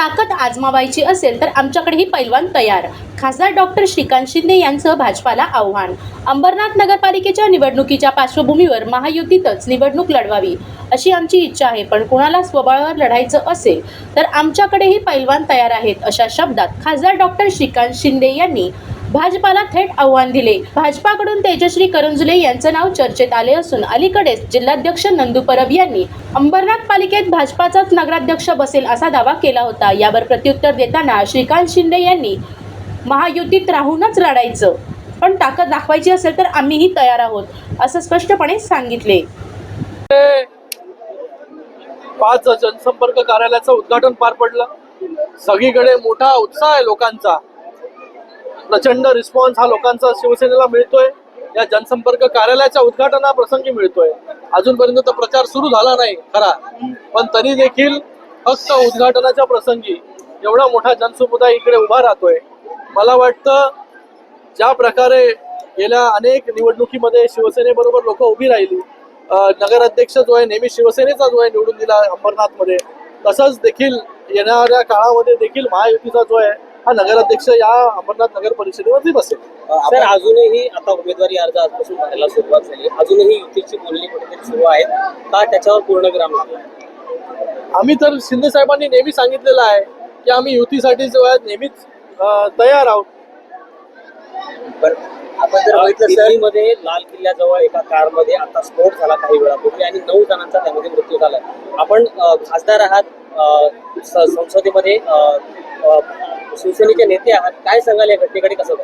ताकद आजमावायची असेल तर आमच्याकडेही पैलवान तयार. खासदार डॉक्टर श्रीकांत शिंदे यांचं भाजपाला आव्हान. अंबरनाथ नगरपालिकेच्या निवडणुकीच्या पार्श्वभूमीवर महायुतीतच निवडणूक लढवावी अशी आमची इच्छा आहे पण कोणाला स्वबळावर लढायचं असेल तर आमच्याकडेही पैलवान तयार आहेत अशा शब्दात खासदार डॉक्टर श्रीकांत शिंदे यांनी भाजपाला थेट आव्हान दिले. भाजपाकडून तेजश्री करंजुले यांचं नाव चर्चेत आले असून अलीकडेच जिल्हाध्यक्ष नंदू परब यांनी अंबरनाथ पालिकेत भाजपाचाच नगराध्यक्ष बसेल असा दावा केला होता. यावर प्रत्युत्तर देताना श्रीकांत शिंदे यांनी महायुतीत राहूनच लढायचं. पण ताकद दाखवायची असेल तर आम्हीही तयार आहोत असं स्पष्टपणे सांगितले. पाच जनसंपर्क कार्यालयाचं उद्घाटन पार पडलं. सगळीकडे मोठा उत्साह आहे लोकांचा. प्रचंड रिस्पॉन्स हा लोकांचा शिवसेनेला मिळतोय. या जनसंपर्क कार्यालयाच्या उद्घाटना प्रसंगी मिळतोय. अजूनपर्यंत तर प्रचार सुरू झाला नाही खरा. पण तरी देखील फक्त उद्घाटनाच्या प्रसंगी एवढा मोठा जनसमुदाय इकडे उभा राहतोय. मला वाटतं ज्या प्रकारे गेल्या अनेक निवडणुकीमध्ये शिवसेनेबरोबर लोक उभी राहिली नगराध्यक्ष जो आहे नेहमी शिवसेनेचा जो आहे निवडून दिला अंबरनाथमध्ये तसंच देखील येणाऱ्या काळामध्ये देखील महायुतीचा जो आहे हा नगराध्यक्ष या अंबरनाथ नगर परिषदेवरती बसेल. सर अजूनही आता उमेदवारी अर्ज आजपासून भरायला सुरुवात झाली. अजूनही युतीची बोलणी कुठेतरी सुरू आहेत का त्याच्यावर पूर्णविराम लागला? आम्ही तर शिंदे साहेबांनी नेहमी सांगितलेलं आहे की आम्ही युतीसाठी जो आहे नेहमीच तयार आहोत. पण आपण जर बघितलं दिल्लीमध्ये लाल किल्ल्याजवळ एका कारमध्ये आता स्फोट झाला काही वेळापूर्वी आणि नऊ जणांचा त्यामध्ये मृत्यू झाला. आपण खासदार आहात संसदेमध्ये शिवसेनेचे नेते आहात. काय सांगाल या घटनेकडे कसं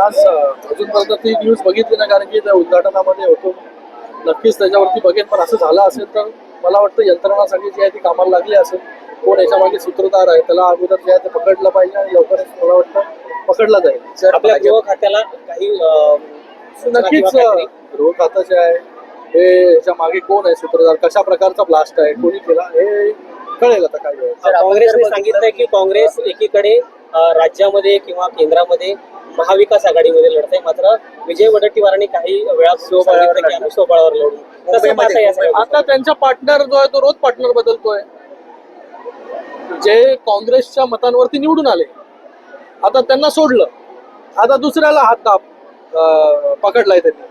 आज अजूनपर्यंत ती न्यूज बघितली ना कारण की त्या उद्घाटनामध्ये होतो. नक्कीच त्याच्यावरती बघेन पण असं झालं असेल तर मला वाटतं यंत्रणा सगळी जी आहे ती कामाला लागली असेल. कोण याच्या मागे सूत्रधार आहे त्याला अगोदर जे आहे ते पकडलं पाहिजे आणि लवकरच मला वाटतं पकडला जाईल. आपल्या गृह खात्याला काही नक्कीच गृह खातं जे आहे हे याच्या मागे कोण आहे सूत्रधार? कशा प्रकारचा ब्लास्ट आहे? कोणी केला? हे कळेल आता काय. काँग्रेसने सांगितलंय की काँग्रेस एकीकडे राज्यामध्ये किंवा केंद्रामध्ये महाविकास आघाडीमध्ये लढत आहे मात्र विजय वडट्टीवारांनी काही वेळा सांगितलं की आम्ही स्वबळावर लढू. आता त्यांचा पार्टनर जो आहे तो रोज पार्टनर बदलतोय. जे काँग्रेसच्या मतांवरती निवडून आले आता त्यांना सोडलं. आता दुसऱ्याला हात दाब पकडलाय त्यांनी.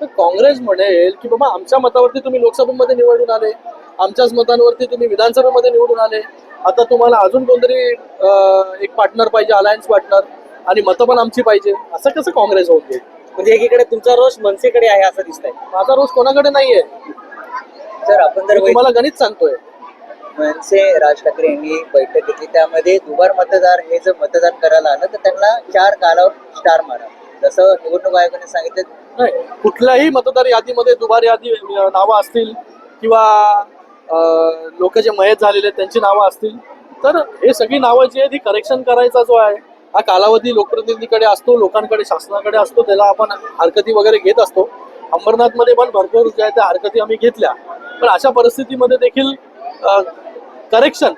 तर काँग्रेस म्हणेल की बाबा आमच्या मतावरती तुम्ही लोकसभेमध्ये निवडून आले. आमच्याच मतांवरती तुम्ही विधानसभेमध्ये निवडून आले. आता तुम्हाला अजून कोणतरी एक पार्टनर पाहिजे अलायन्स पार्टनर आणि मतं पण आमची पाहिजे असं कसं काँग्रेस होत घेईल म्हणजे एकीकडे तुमचा रोष मनसेकडे आहे असं दिसतंय. माझा रोज कोणाकडे नाहीये. सर आपण जर मी तुम्हाला गणित सांगतोय. मनसे राज ठाकरे यांनी बैठक घेतली त्यामध्ये दुबार मतदार हे जर मतदान करायला आलं तर त्यांना चार कालावर स्टार मारा. जसं निवडणूक आयोगाने सांगितलं. नाही कुठल्याही मतदार यादीमध्ये दुबार यादी नावं असतील किंवा लोक जे मयत झालेले आहेत त्यांची नावं असतील. तर हे सगळी नावं जी आहेत ही करेक्शन करायचा जो आहे हा कालावधी लोकप्रतिनिधीकडे असतो लोकांकडे शासनाकडे असतो त्याला आपण हरकती वगैरे घेत असतो. अंबरनाथमध्ये पण भरपूर ज्या आहेत त्या हरकती आम्ही घेतल्या. पण अशा परिस्थितीमध्ये देखील करेक्शन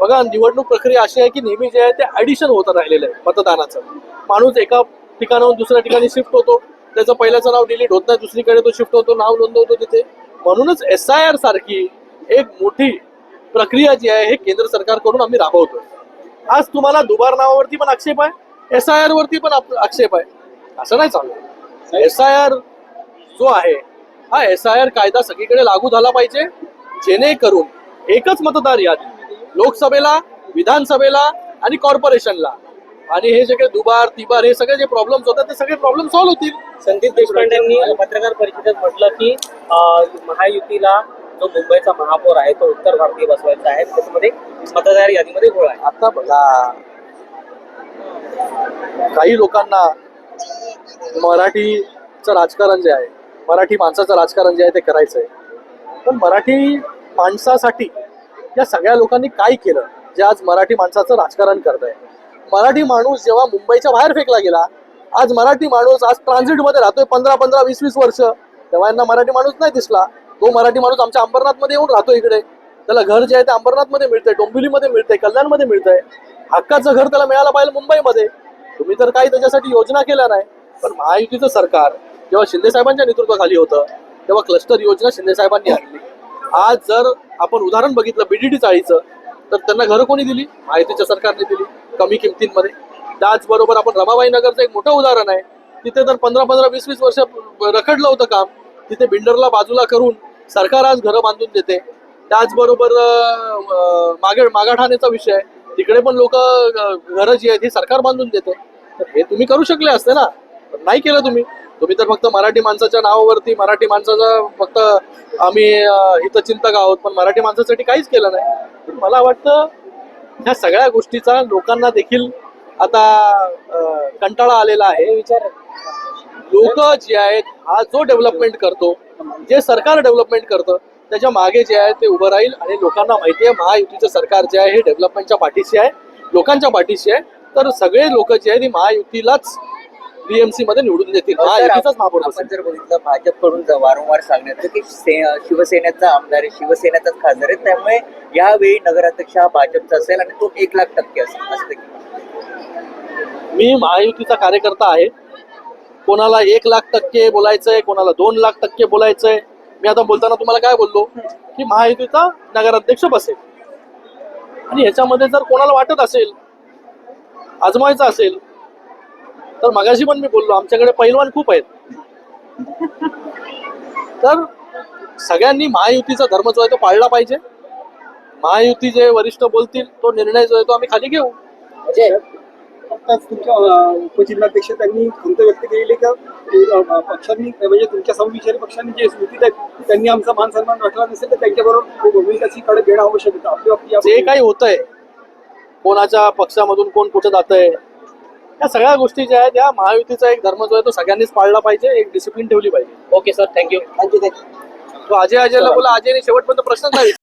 बघा निवडणूक प्रक्रिया अशी आहे की नेहमी जे आहे ते ॲडिशन होत राहिलेलं आहे मतदानाचं. माणूस एका ठिकाणाहून दुसऱ्या ठिकाणी शिफ्ट होतो. त्याचं पहिल्याचं नाव डिलीट होत नाही दुसरीकडे तो शिफ्ट होतो नाव नोंदवतो तिथे. म्हणूनच एस आय आर सारखी एक मोठी प्रक्रिया जी आहे हे केंद्र सरकारकडून आम्ही राबवतोय. आज तुम्हाला दुबार नावावरती पण आक्षेप आहे एस आय आर वरती पण आप- आक्षेप आहे. असं नाही चालू एस आय आर जो आहे हा एस आय आर कायदा सगळीकडे लागू झाला पाहिजे जेणेकरून एकच मतदार यादी लोकसभेला विधानसभेला आणि कॉर्पोरेशनला. आणि हे जे काही दुबार तिबार हे सगळे जे प्रॉब्लेम्स होतात ते सगळे प्रॉब्लेम सॉल्व्ह होतील. संदीप देशपांडेंनी पत्रकार परिषदेत म्हटलं की महायुतीला जो मुंबईचा महापौर आहे तो उत्तर भारतीय बसवायचा आहे. त्याच्यामध्ये मतदार यादीमध्ये घोळ आहे. आता बघा. काही लोकांना मराठीचं राजकारण जे आहे मराठी माणसाचं राजकारण जे आहे ते करायचं आहे पण मराठी माणसासाठी या सगळ्या लोकांनी काय केलं जे आज मराठी माणसाचं राजकारण करत आहे मराठी माणूस जेव्हा मुंबईच्या बाहेर फेकला गेला आज मराठी माणूस आज ट्रान्झिटमध्ये राहतोय पंधरा पंधरा वीस वीस वर्ष. तेव्हा यांना मराठी माणूस नाही दिसला. तो मराठी माणूस आमच्या अंबरनाथमध्ये येऊन राहतो इकडे. त्याला घर जे आहे ते अंबरनाथमध्ये मिळतंय डोंबिवलीमध्ये मिळतंय कल्याणमध्ये मिळतंय. हक्काचं घर त्याला मिळालं पाहिजे मुंबईमध्ये. तुम्ही तर काही त्याच्यासाठी योजना केल्या नाही पण महायुतीचं सरकार जेव्हा शिंदेसाहेबांच्या नेतृत्वाखाली होतं तेव्हा क्लस्टर योजना शिंदेसाहेबांनी आणली. आज जर आपण उदाहरण बघितलं बीडीटी चाळीचं तर त्यांना घरं कोणी दिली? माहितीच्या सरकारने दिली कमी किमतींमध्ये. त्याचबरोबर आपण रमाबाई नगरचं एक मोठं उदाहरण आहे. तिथे तर पंधरा पंधरा वीस वीस वर्ष रखडलं होतं काम. तिथे बिल्डरला बाजूला करून सरकार आज घरं बांधून देते. त्याचबरोबर मागे मागाठाण्याचा विषय आहे. तिकडे पण लोक घरं जी आहेत ही सरकार बांधून देते. तर हे तुम्ही करू शकले असते ना? पण नाही केलं तुम्ही. तुम्ही तर फक्त मराठी माणसाच्या नावावरती मराठी माणसाचा फक्त आम्ही हितचिंतक आहोत पण मराठी माणसासाठी काहीच केलं नाही. मला वाटतं ह्या सगळ्या गोष्टीचा लोकांना देखील आता कंटाळा आलेला आहे. विचार. लोक जे आहेत हा जो डेव्हलपमेंट करतो जे सरकार डेव्हलपमेंट करतं त्याच्यामागे जे आहे ते उभं राहील आणि लोकांना माहिती आहे महायुतीचं सरकार जे आहे हे डेव्हलपमेंटच्या पाठीशी आहे लोकांच्या पाठीशी आहे. तर सगळे लोक जे आहेत ही महायुतीलाच बीएमसी मध्ये निवडून देतील. सर, महायुतीचाच महापौर आपण बसेल जर बघितलं भाजपकडून वारंवार सांगण्यात येतं की शिवसेनेचा आमदार आहे शिवसेनेचाच खासदार आहे त्यामुळे यावेळी नगराध्यक्ष हा भाजपचा असेल आणि तो एक लाख टक्के असेल. असं मी महायुतीचा कार्यकर्ता आहे. कोणाला एक लाख टक्के बोलायचंय कोणाला दोन लाख टक्के बोलायचंय. मी आता बोलताना तुम्हाला काय बोललो? की महायुतीचा नगराध्यक्ष बसेल. आणि ह्याच्यामध्ये जर कोणाला वाटत असेल आजमायचं असेल तर मगाशी पण मी बोललो आमच्याकडे पैलवान खूप आहेत. तर सगळ्यांनी महायुतीचा धर्म जो आहे तो पाळला पाहिजे. महायुती जे वरिष्ठ बोलतील तो निर्णय जो आहे तो आम्ही खाली घेऊ. म्हणजे आत्ताच तुमच्या उपजिल्हाध्यक्ष त्यांनी खंत व्यक्त केलेली का? पक्षांनी म्हणजे तुमच्या समविचारी पक्षांनी जे स्मृती त्यांनी आमचा मान सन्मान राखला नसेल तर त्यांच्याबरोबर भूमिकाची कडे घेणं आवश्यक होतं जे काही होतंय कोणाच्या पक्षामधून कोण कुठं जातंय या सगळ्या गोष्टी ज्या आहेत या महायुतीचा एक धर्म जो आहे तो सगळ्यांनीच पाळला पाहिजे एक डिसिप्लिन ठेवली पाहिजे. Okay sir thank you thank you thank you तो अजय अजयला बोला अजयने शेवटपर्यंत प्रश्नच नाही